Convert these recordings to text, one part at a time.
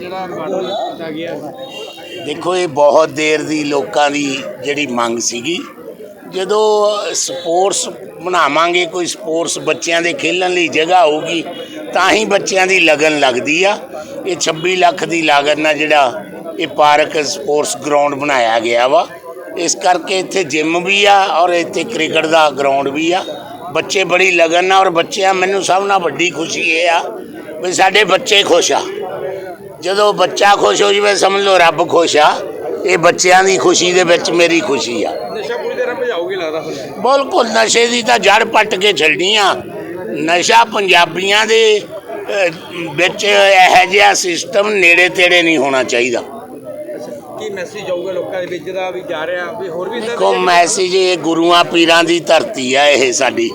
ਜਿਹੜਾ ਬਾਰਡਰ ਕੀਤਾ ਗਿਆ ਦੇਖੋ, ਇਹ ਬਹੁਤ ਦੇਰ ਦੀ ਲੋਕਾਂ ਦੀ ਜਿਹੜੀ ਮੰਗ ਸੀਗੀ। ਜਦੋਂ ਸਪੋਰਟਸ ਬਣਾਵਾਂਗੇ, ਕੋਈ ਸਪੋਰਟਸ ਬੱਚਿਆਂ ਦੇ ਖੇਲਣ ਲਈ ਜਗ੍ਹਾ ਹੋਊਗੀ, ਤਾਂ ਹੀ ਬੱਚਿਆਂ ਦੀ ਲਗਨ ਲੱਗਦੀ ਆ। ਇਹ 26 ਲੱਖ ਦੀ ਲਾਗਤ ਨਾਲ ਜਿਹੜਾ ਇਹ ਪਾਰਕ ਸਪੋਰਟਸ ਗਰਾਊਂਡ ਬਣਾਇਆ ਗਿਆ ਵਾ। ਇਸ ਕਰਕੇ ਇੱਥੇ ਜਿਮ ਵੀ ਆ ਔਰ ਇੱਥੇ ਕ੍ਰਿਕਟ ਦਾ ਗਰਾਊਂਡ ਵੀ ਆ। ਬੱਚੇ ਬੜੀ ਲਗਨ ਨਾਲ ਔਰ ਬੱਚਿਆਂ, ਮੈਨੂੰ ਸਭ ਨਾਲ ਵੱਡੀ ਖੁਸ਼ੀ ਇਹ ਆ ਵੀ ਸਾਡੇ ਬੱਚੇ ਖੁਸ਼ ਆ। ਜਦੋਂ ਬੱਚਾ ਖੁਸ਼ ਹੋ ਜਵੇ ਸਮਝ ਲਓ ਰੱਬ ਖੁਸ਼ ਆ। ਇਹ ਬੱਚਿਆਂ ਦੀ ਖੁਸ਼ੀ ਦੇ ਵਿੱਚ ਮੇਰੀ ਖੁਸ਼ੀ ਆ। ਨਸ਼ਾ ਪੂਰੀ ਤਰ੍ਹਾਂ ਲੱਗਦਾ ਬਿਲਕੁਲ ਨਸ਼ੇ ਦੀ ਤਾਂ ਜੜ ਪੱਟ ਕੇ ਛੱਡਣੀ ਆ। ਨਸ਼ਾ ਪੰਜਾਬੀਆਂ ਦੇ ਵਿੱਚ ਇਹੋ ਜਿਹਾ ਸਿਸਟਮ ਨੇੜੇ ਤੇੜੇ ਨਹੀਂ ਹੋਣਾ ਚਾਹੀਦਾ। ਕੀ ਮੈਸੇਜ ਜਾਊਗਾ ਲੋਕਾਂ ਦੇ ਵਿੱਚ ਦਾ ਵੀ ਜਾ ਰਿਹਾ ਵੀ ਹੋਰ ਵੀ ਇਦਾਂ ਕੋ ਮੈਸੇਜ ਇਹ ਗੁਰੂਆਂ ਪੀਰਾਂ ਦੀ ਧਰਤੀ ਆ ਇਹ ਸਾਡੀ।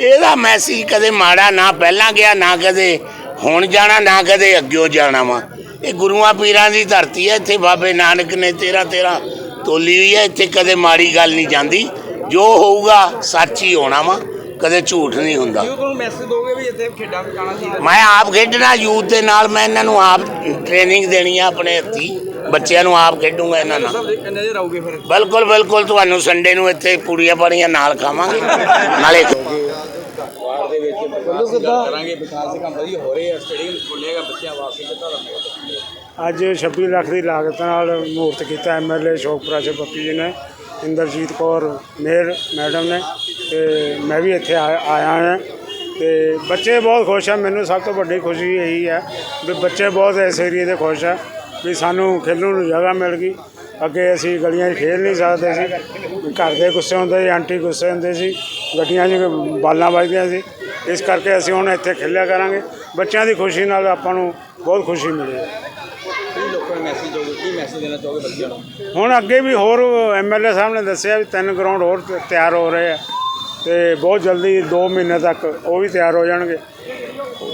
ਇਹਦਾ ਮੈਸੇਜ ਕਦੇ ਮਾੜਾ ਨਾ ਪਹਿਲਾਂ ਗਿਆ ਨਾ ਕਦੇ ਹੁਣ ਜਾਣਾ ਨਾ ਕਦੇ ਅੱਗਿਓ ਜਾਣਾ ਵਾ। ਇਹ ਗੁਰੂਆਂ ਪੀਰਾਂ ਦੀ ਧਰਤੀ ਹੈ ਇੱਥੇ ਬਾਬੇ ਨਾਨਕ ਨੇ ਤੇਰਾ ਤੇਰਾ ਤੋਲੀ ਹੋਈ ਹੈ ਇੱਥੇ ਕਦੇ ਮਾੜੀ ਗੱਲ ਨਹੀਂ ਜਾਂਦੀ। ਜੋ ਹੋਊਗਾ ਸੱਚ ਹੀ ਹੋਣਾ ਵਾ ਕਦੇ ਝੂਠ ਨਹੀਂ ਹੁੰਦਾ। ਯੂਥ ਨੂੰ ਮੈਸੇਜ ਦੋਗੇ ਵੀ ਇੱਥੇ ਖੇਡਾਂ ਪਕਾਣਾ ਚਾਹੀਦਾ। ਮੈਂ ਆਪ ਖੇਡਣਾ ਯੂਥ ਦੇ ਨਾਲ ਮੈਂ ਇਹਨਾਂ ਨੂੰ ਆਪ ਟ੍ਰੇਨਿੰਗ ਦੇਣੀ ਆ ਆਪਣੇ ਹੱਥੀ। ਬੱਚਿਆਂ ਨੂੰ ਆਪ ਖੇਡੂੰਗਾ ਇਹਨਾਂ ਨਾਲ। ਸਭ ਦੇ ਨਜ਼ਰ ਆਉਗੇ ਫਿਰ। ਬਿਲਕੁਲ ਬਿਲਕੁਲ ਤੁਹਾਨੂੰ ਸੰਡੇ ਨੂੰ ਇੱਥੇ ਪੂੜੀਆਂ ਪਾੜੀਆਂ ਨਾਲ ਖਾਵਾਂਗੇ। ਨਾਲੇ ਦੇ ਵਿੱਚ ਵਿਕਾਸ ਦੀ ਗੱਲ ਕਰਾਂਗੇ ਵਿਕਾਸ ਦੇ ਕੰਮ ਵਧੀਆ ਹੋ ਰਹੇ ਆ ਸਟੇਡੀਅਮ ਖੁੱਲੇਗਾ ਬੱਚਿਆਂ ਵਾਸਤੇ ਕਿੱਦਾਂ ਦਾ ਅੱਜ 26 ਲੱਖ ਦੀ ਲਾਗਤ ਨਾਲ ਮੂਰਤ ਕੀਤਾ ਐਮਐਲਏ ਸ਼ੋਕਪੁਰਾ ਸੇ ਪੱਪੀ ਜੀ ਨੇ ਇੰਦਰਜੀਤ ਕੌਰ ਮੇਰ ਮੈਡਮ ਨੇ ਤੇ ਮੈਂ ਵੀ ਇੱਥੇ ਆ- ਆਇਆ ਹਾਂ। ਤੇ ਬੱਚੇ ਬਹੁਤ ਖੁਸ਼ ਆ ਮੈਨੂੰ ਸਭ ਤੋਂ ਵੱਡੀ ਖੁਸ਼ੀ ਇਹੀ ਹੈ ਵੀ ਬੱਚੇ ਬਹੁਤ ਇਸ ਏਰੀਏ ਦੇ ਖੁਸ਼ ਆ ਵੀ ਸਾਨੂੰ ਖੇਲਣ ਨੂੰ ਜਗ੍ਹਾ ਮਿਲ ਗਈ। ਅੱਗੇ ਅਸੀਂ ਗਲੀਆਂ 'ਚ ਖੇਡ ਨਹੀਂ ਸਕਦੇ ਸੀ। ਘਰ ਦੇ ਗੁੱਸੇ ਹੁੰਦੇ ਸੀ ਆਂਟੀ ਗੁੱਸੇ ਹੁੰਦੇ ਸੀ ਗੱਡੀਆਂ 'ਚ ਬਾਲਾਂ ਵੱਜਦੀਆਂ ਸੀ। ਇਸ ਕਰਕੇ ਅਸੀਂ ਹੁਣ ਇੱਥੇ ਖੇਲਿਆ ਕਰਾਂਗੇ। ਬੱਚਿਆਂ ਦੀ ਖੁਸ਼ੀ ਨਾਲ ਆਪਾਂ ਨੂੰ ਬਹੁਤ ਖੁਸ਼ੀ ਮਿਲੀ। ਹੁਣ ਅੱਗੇ ਵੀ ਹੋਰ ਐਮਐਲਏ ਸਾਹਿਬ ਨੇ ਦੱਸਿਆ ਵੀ ਤਿੰਨ ਗਰਾਊਂਡ ਹੋਰ ਤਿਆਰ ਹੋ ਰਹੇ ਆ। ਤੇ ਬਹੁਤ ਜਲਦੀ 2 ਮਹੀਨੇ ਤੱਕ ਉਹ ਵੀ ਤਿਆਰ ਹੋ ਜਾਣਗੇ।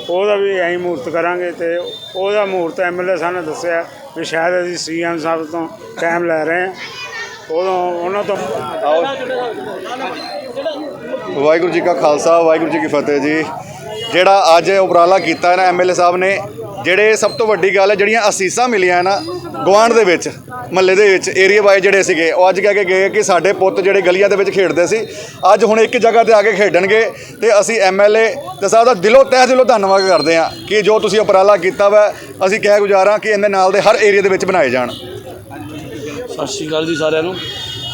ਉਹਦਾ ਵੀ ਐਂ ਮੂਰਤ ਕਰਾਂਗੇ ਤੇ ਉਹਦਾ ਮੂਰਤ ਐਮਐਲਏ ਸਾਹਿਬ ਨੇ ਦੱਸਿਆ ਵੀ ਸ਼ਾਇਦ ਅਸੀਂ ਸੀਐਮ ਸਾਹਿਬ ਤੋਂ ਟਾਈਮ ਲੈ ਰਹੇ ਹਾਂ। ਉਦੋਂ ਉਹਨਾਂ ਤੋਂ ਵਾਹਿਗੁਰੂ ਜੀ ਕਾ ਖਾਲਸਾ, ਵਾਹਿਗੁਰੂ ਜੀ ਕੀ ਫਤਿਹ ਜੀ। ਜਿਹੜਾ ਅੱਜ ਇਹ ਉਪਰਾਲਾ ਕੀਤਾ ਹੈ ਨਾ ਐਮਐਲਏ ਸਾਹਿਬ ਨੇ, ਜਿਹੜੇ ਸਭ ਤੋਂ ਵੱਡੀ ਗੱਲ ਹੈ, ਜਿਹੜੀਆਂ ਅਸੀਸਾਂ ਮਿਲੀਆਂ ਨਾ ਗਵਾਂਢ ਦੇ ਵਿੱਚ, ਮਹੱਲੇ ਦੇ ਵਿੱਚ ਏਰੀਆ ਵਾਈਜ਼ ਜਿਹੜੇ ਸੀਗੇ, ਉਹ ਅੱਜ ਕਹਿ ਕੇ ਗਏ ਕਿ ਸਾਡੇ ਪੁੱਤ ਜਿਹੜੇ ਗਲੀਆਂ ਦੇ ਵਿੱਚ ਖੇਡਦੇ ਸੀ, ਅੱਜ ਹੁਣ ਇੱਕ ਜਗ੍ਹਾ ਤੇ ਆ ਕੇ ਖੇਡਣਗੇ ਤੇ ਅਸੀਂ ਐਮਐਲਏ ਤੇ ਸਾਹਿਬ ਦਾ ਦਿਲੋਂ, ਤਹਿ ਦਿਲੋਂ ਧੰਨਵਾਦ ਕਰਦੇ ਹਾਂ ਕਿ ਜੋ ਤੁਸੀਂ ਉਪਰਾਲਾ ਕੀਤਾ ਵਾ, ਅਸੀਂ ਕਹਿ ਗੁਜ਼ਾਰਾਂ ਕਿ ਇਹਦੇ ਨਾਲ ਦੇ ਹਰ ਏਰੀਆ ਦੇ ਵਿੱਚ ਬਣਾਏ ਜਾਣ। ਸਤਿ ਸ਼੍ਰੀ ਅਕਾਲ ਜੀ ਸਾਰਿਆਂ ਨੂੰ।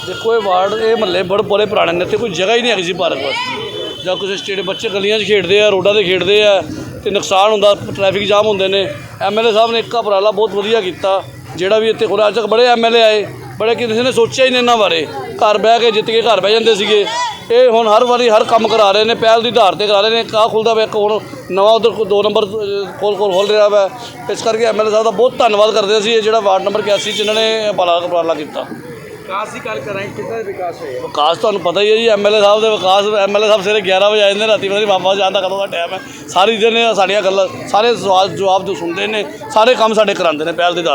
ਦੇਖੋ, ਇਹ ਵਾਰਡ, ਇਹ ਮਹੱਲੇ ਬੜੇ ਬੜੇ ਪੁਰਾਣੇ ਨੇ, ਇੱਥੇ ਕੋਈ ਜਗ੍ਹਾ ਹੀ ਨਹੀਂ ਹੈਗੀ ਸੀ ਪਾਰਕ ਵਾਸਤੇ। ਜਾਂ ਕਿਸੇ ਸਟੇਟ ਬੱਚੇ ਗਲੀਆਂ 'ਚ ਖੇਡਦੇ ਆ, ਰੋਡਾਂ 'ਤੇ ਖੇਡਦੇ ਆ, ਤੇ ਨੁਕਸਾਨ ਹੁੰਦਾ ਟ੍ਰੈਫਿਕ ਜਾਮ ਹੁੰਦੇ ਨੇ। ਐਮਐਲਏ ਸਾਹਿਬ ਨੇ ਇੱਕ ਉਪਰਾਲਾ ਬਹੁਤ ਵਧੀਆ ਕੀਤਾ, ਜਿਹੜਾ ਵੀ ਇੱਥੇ ਹੁਣ ਅੱਜ ਤੱਕ ਬੜੇ ਐਮਐਲਏ ਆਏ, ਬੜੇ ਕਿਸੇ ਨੇ ਸੋਚਿਆ ਹੀ ਨਹੀਂ ਇਹਨਾਂ ਬਾਰੇ। ਘਰ ਬਹਿ ਕੇ ਜਿੱਤ ਕੇ ਘਰ ਬਹਿ ਜਾਂਦੇ ਸੀਗੇ। ਇਹ ਹੁਣ ਹਰ ਵਾਰੀ ਹਰ ਕੰਮ ਕਰਾ ਰਹੇ ਨੇ ਪਹਿਲ ਦੀ ਆਧਾਰ ਤੇ ਕਰਾ ਰਹੇ ਨੇ ਕਾ ਖੁੱਲਦਾ ਇੱਕ ਹੁਣ ਨਵਾਂ ਉਧਰ ਦੋ ਨੰਬਰ ਕੋਲ ਕੋਲ ਖੋਲ ਰਿਹਾ ਵਾ। ਇਸ ਕਰਕੇ ਐਮਐਲਏ ਸਾਹਿਬ ਦਾ ਬਹੁਤ ਧੰਨਵਾਦ ਕਰਦੇ ਅਸੀਂ ਇਹ ਜਿਹੜਾ ਵਾਰਡ ਨੰਬਰ 81 ਚ ਇਹਨਾਂ ਨੇ ਉਪਰਾਲਾ ਉਪਰਾਲਾ ਕੀਤਾ। ਵਿਕਾਸ ਦੀ ਗੱਲ ਕਰਾਂਗੇ ਕਿੱਦਾਂ ਦਾ ਵਿਕਾਸ ਹੋਇਆ? ਵਿਕਾਸ ਤੁਹਾਨੂੰ ਪਤਾ ਹੀ ਹੈ ਜੀ ਐਮਐਲਏ ਸਾਹਿਬ ਦੇ ਵਿਕਾਸ ਐਮਐਲਏ ਸਾਹਿਬ ਸਵੇਰੇ 11 ਵਜੇ ਆ ਜਾਂਦੇ ਨੇ, ਰਾਤੀ ਪਤਾ ਨਹੀਂ ਵਾਪਸ ਜਾਣ ਦਾ ਕਦੋਂ ਦਾ ਟਾਈਮ ਹੈ। ਸਾਰੀ ਦਿਨ ਸਾਡੀਆਂ ਗੱਲਾਂ ਸਾਰੇ ਸਵਾਲ ਜਵਾਬ ਜੋ ਸੁਣਦੇ ਨੇ ਸਾਰੇ ਕੰਮ ਸਾਡੇ ਕਰਾਉਂਦੇ ਨੇ ਪਹਿਲ ਦੇ ਆਧਾਰ